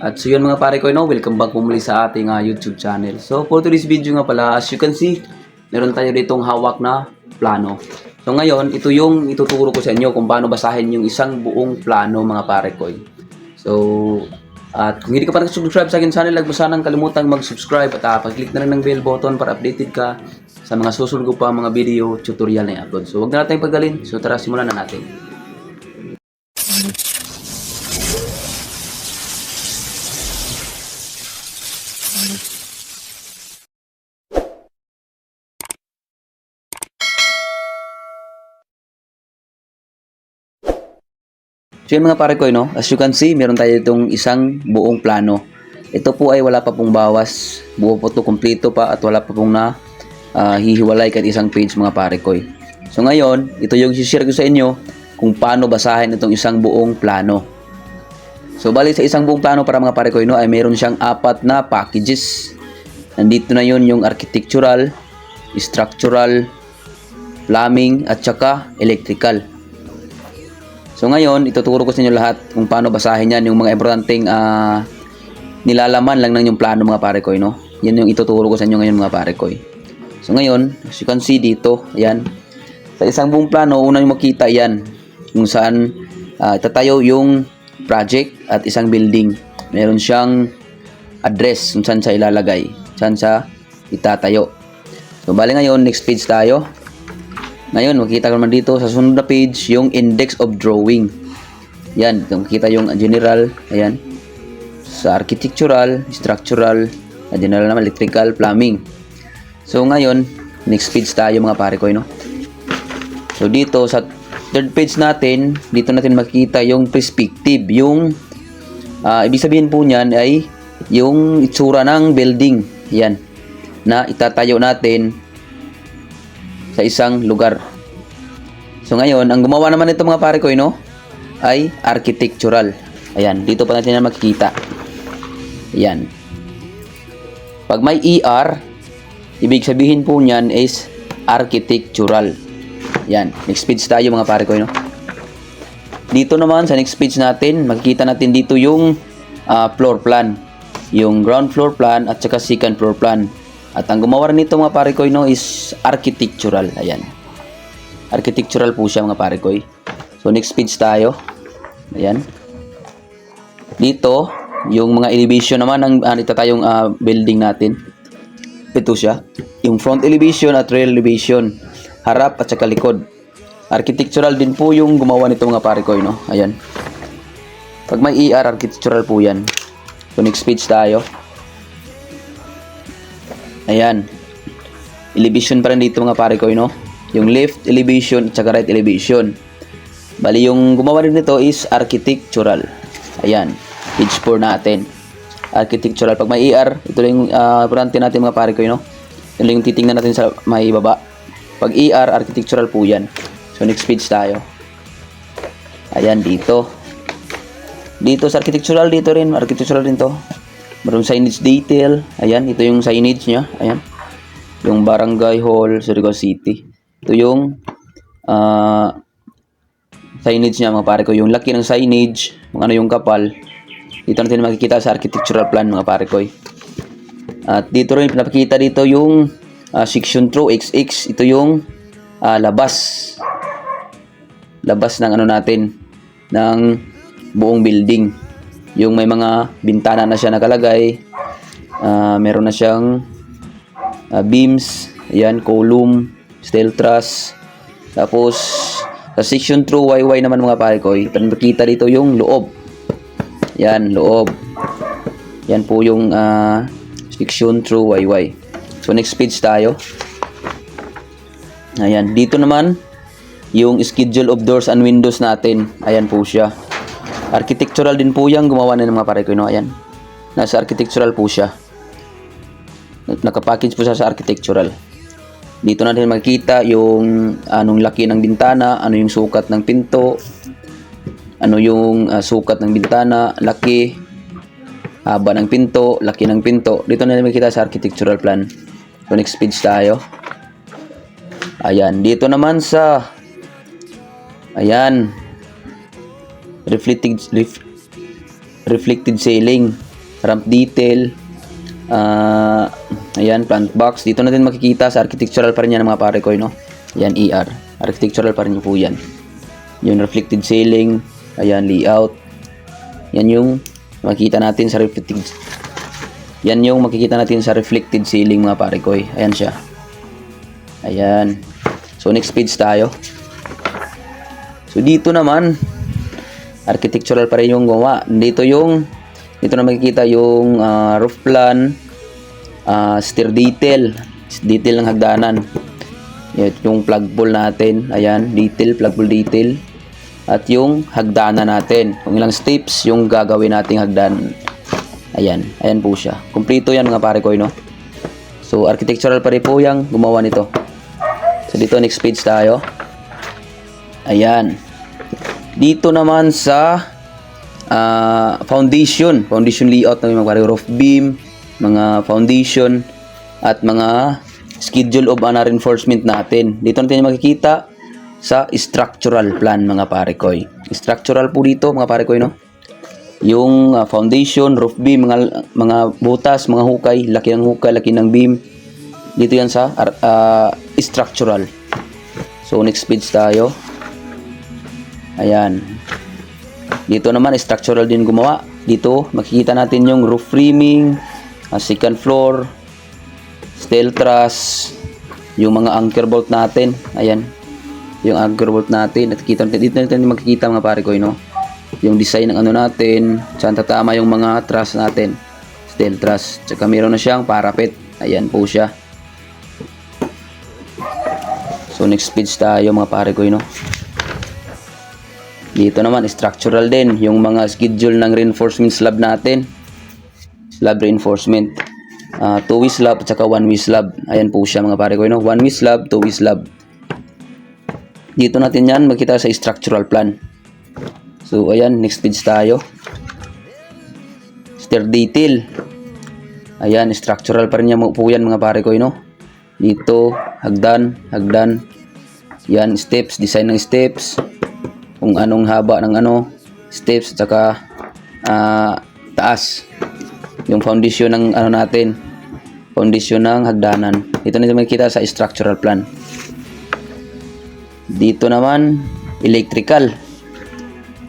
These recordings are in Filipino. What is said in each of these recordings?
At so yun mga pare ko, no, welcome back po muli sa ating ah, YouTube channel. So for today's video nga pala, as you can see, meron tayo ditong hawak na plano. So ngayon, ito yung ituturo ko sa inyo kung paano basahin yung isang buong plano mga pare ko. So, at kung hindi ka pa nag-subscribe sa akin channel, huwag mo sanang kalimutang mag-subscribe at uh, pag-click na rin ng bell button para updated ka sa mga susunod ko pa mga video tutorial na i-upload. So, huwag na natin paggalin. So, tara, simulan na natin. So yun mga pare ko, no? as you can see, meron tayo itong isang buong plano. Ito po ay wala pa pong bawas, buo po ito kompleto pa at wala pa pong na ah, hihiwalay kahit isang page mga pare ko. So ngayon, ito yung share ko sa inyo kung paano basahin itong isang buong plano. So bali sa isang buong plano para mga pare ko no, ay meron siyang apat na packages. Nandito na yun yung architectural, structural, plumbing at saka electrical. So ngayon, ituturo ko sa inyo lahat kung paano basahin yan, yung mga importanteng ah, nilalaman lang ng yung plano mga pare ko, no? Yan yung ituturo ko sa inyo ngayon mga pare ko. So ngayon, as you can see dito, ayan. Sa isang buong plano, una yung makita yan, kung saan ah, itatayo yung project at isang building. Meron siyang address kung saan siya ilalagay, saan siya itatayo. So bali ngayon, next page tayo. Ngayon, makikita ko naman dito sa sunod na page yung index of drawing. Yan, makikita yung general, ayan. Sa architectural, structural, general naman electrical, plumbing. So ngayon, next page tayo mga pare ko, no? So dito sa third page natin, dito natin makikita yung perspective, yung ah, ibig sabihin po niyan ay yung itsura ng building. Yan. Na itatayo natin sa isang lugar. So ngayon, ang gumawa naman nito mga pare ko, no, ay architectural. Ayan, dito pa natin yan makikita. Ayan. Pag may ER, ibig sabihin po niyan is architectural. Yan, next page tayo mga pare ko, no. Dito naman sa next page natin, makikita natin dito yung ah, floor plan. Yung ground floor plan at saka second floor plan. At ang gumawa nito mga pare ko no, is architectural. Ayan. Architectural po siya mga pare ko. So next page tayo. Ayan. Dito, yung mga elevation naman ng uh, ah, building natin. Ito siya. Yung front elevation at rear elevation. Harap at saka likod. Architectural din po yung gumawa nito mga pare ko. No? Ayan. Pag may ER, architectural po yan. So next page tayo. Ayan. Elevation pa rin dito mga pare ko, no? Yung left elevation at saka right elevation. Bali, yung gumawa rin nito is architectural. Ayan. Page 4 natin. Architectural. Pag may ER, ito lang yung uh, natin mga pare ko, no? Ito lang yung titingnan natin sa may baba. Pag ER, architectural po yan. So, next page tayo. Ayan, dito. Dito sa architectural, dito rin. Architectural rin to. Meron signage detail. Ayan, ito yung signage niya. Ayan. Yung Barangay Hall, Surigao City. Ito yung ah signage niya mga pare ko. Yung laki ng signage, kung ano yung kapal. Dito natin makikita sa architectural plan mga pare ko. At dito rin pinapakita dito yung ah, section through XX. Ito yung ah, labas. Labas ng ano natin ng buong building. Yung may mga bintana na siya nakalagay. Ah, meron na siyang ah, beams, ayan, column, steel truss. Tapos sa section through YY naman mga pare ko, makita dito yung loob. Yan, loob. Yan po yung ah, section through YY. So next page tayo. Ayan, dito naman yung schedule of doors and windows natin. Ayan po siya. Architectural din po yung gumawa na ng mga pare ko, no? Ayan. Nasa architectural po siya. Nakapackage po siya sa architectural. Dito natin makikita yung anong laki ng bintana, ano yung sukat ng pinto, ano yung ah, sukat ng bintana, laki, haba ng pinto, laki ng pinto. Dito natin makikita sa architectural plan. So next page tayo. Ayan, dito naman sa Ayan, reflected ref, reflected ceiling. ramp detail, ah, ayan, plant box. Dito natin makikita sa architectural pa rin yan mga pare ko, no? Ayan, ER. Architectural pa rin po yan. Yung reflected ceiling, ayan, layout. Yan yung makikita natin sa reflected yan yung makikita natin sa reflected ceiling mga pare ko. Ayan siya. Ayan. So next page tayo. So dito naman architectural pa rin yung gawa. Dito yung dito na makikita yung ah, roof plan, ah, stair detail, detail ng hagdanan. Yan, yung plug pole natin, ayan, detail, plug pole detail. At yung hagdanan natin, kung ilang steps yung gagawin nating hagdan. Ayan, ayan po siya. Kumpleto yan mga pare ko, no? So, architectural pa rin po yung gumawa nito. So, dito next page tayo. Ayan. Dito naman sa ah, foundation, foundation layout ng mga pare, roof beam, mga foundation, at mga schedule of honor reinforcement natin. Dito natin makikita sa structural plan mga pare koy. Structural po dito mga pare koy no. Yung ah, foundation, roof beam, mga mga butas, mga hukay, laki ng hukay, laki ng beam. Dito yan sa ah, structural. So next page tayo. Ayan. Dito naman structural din gumawa. Dito makikita natin yung roof framing, ah, second floor, steel truss, yung mga anchor bolt natin. Ayan. Yung anchor bolt natin. At kita dito natin makikita mga pare ko, no. Yung design ng ano natin, saan tatama yung mga truss natin. Steel truss. Tsaka meron na siyang parapet. Ayan po siya. So next page tayo mga pare ko, no. Dito naman structural din yung mga schedule ng reinforcement slab natin. Slab reinforcement. Ah, two-way slab at saka one-way slab. Ayan po siya mga pare ko, no. One-way slab, two-way slab. Dito natin yan makita sa structural plan. So ayan, next page tayo. Stair detail. Ayan, structural pa rin yan po yan mga pare ko, no. Dito, hagdan, hagdan. Yan, steps, design ng steps. Kung anong haba ng ano, steps, at saka ah, taas. Yung foundation ng ano natin, foundation ng hagdanan. Ito na makikita sa structural plan. Dito naman, electrical.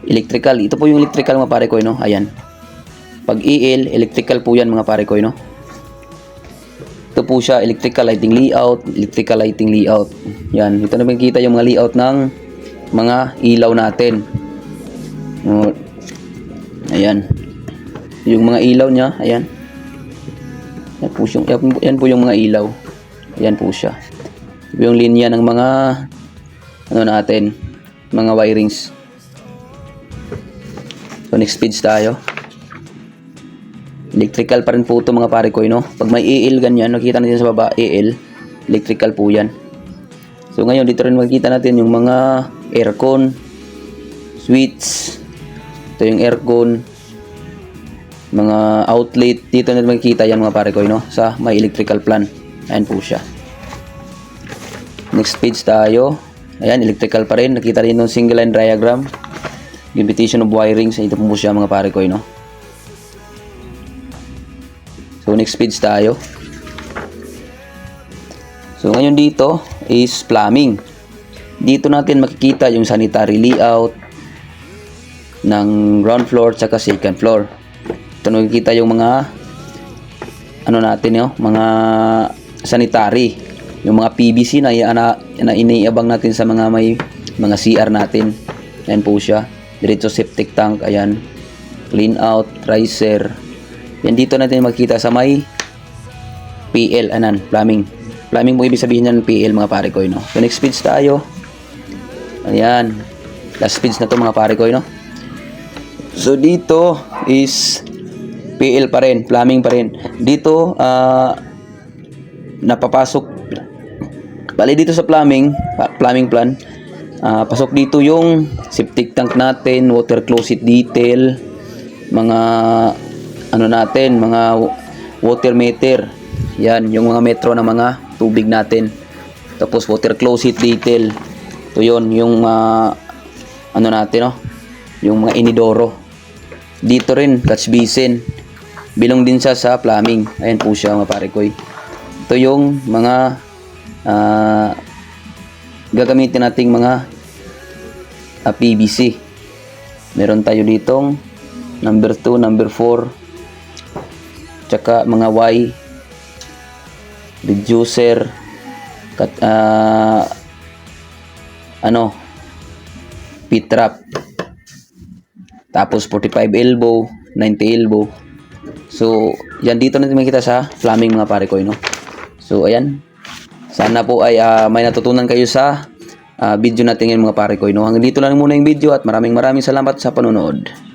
Electrical. Ito po yung electrical mga pare ko, no? Ayan. Pag EL, electrical po yan mga pare ko, no? Ito po siya, electrical lighting layout, electrical lighting layout. Yan. Ito na makikita yung mga layout ng mga ilaw natin. O, ayan. Yung mga ilaw niya, ayan. Yan po, yung, yan, po- yung mga ilaw. Ayan po siya. Yung linya ng mga ano natin, mga wirings. So next page tayo. Electrical pa rin po ito mga pare ko, no? Pag may EL ganyan, nakita natin sa baba, EL, electrical po yan. So ngayon, dito rin makikita natin yung mga aircon, switch, ito yung aircon, mga outlet, dito natin makikita yan mga pare ko, no? Sa may electrical plan. Ayan po siya. Next page tayo. Ayan, electrical pa rin. Nakita rin yung single line diagram. Limitation of wirings. Ito po siya mga pare ko, no? So, next page tayo. So, ngayon dito is plumbing. Dito natin makikita yung sanitary layout ng ground floor tsaka second floor. Ito makikita yung mga ano natin yo, mga sanitary, yung mga PVC na, na, na iniabang natin sa mga may mga CR natin. Ayan po siya. Diretso septic tank, ayan. Clean out, riser. Yan dito natin makita sa may PL, anan, plumbing. Plumbing mo ibig sabihin yan PL mga pare ko, no? So next page tayo. Ayan. Last page na to mga pare ko, no? So dito is PL pa rin, plumbing pa rin. Dito, ah, napapasok, bali dito sa plumbing, plumbing plan, ah, pasok dito yung septic tank natin, water closet detail, mga, ano natin, mga water meter, yan, yung mga metro ng mga tubig natin. Tapos water closet detail, ito yun, yung, ah, ano natin, no? yung mga inidoro. Dito rin, catch basin. bilong din siya sa plumbing. Ayan po siya mga pare ko. Ito yung mga ah, gagamitin nating mga ah, PVC. Meron tayo ditong number 2, number 4, tsaka mga Y, reducer, kat, ah, ano, P-trap, tapos 45 elbow, 90 elbow. So, yan dito natin makita sa plumbing mga pare ko, no? So, ayan. Sana po ay ah, may natutunan kayo sa ah, video natin ngayon mga pare ko, no? Hanggang dito lang muna yung video at maraming maraming salamat sa panonood.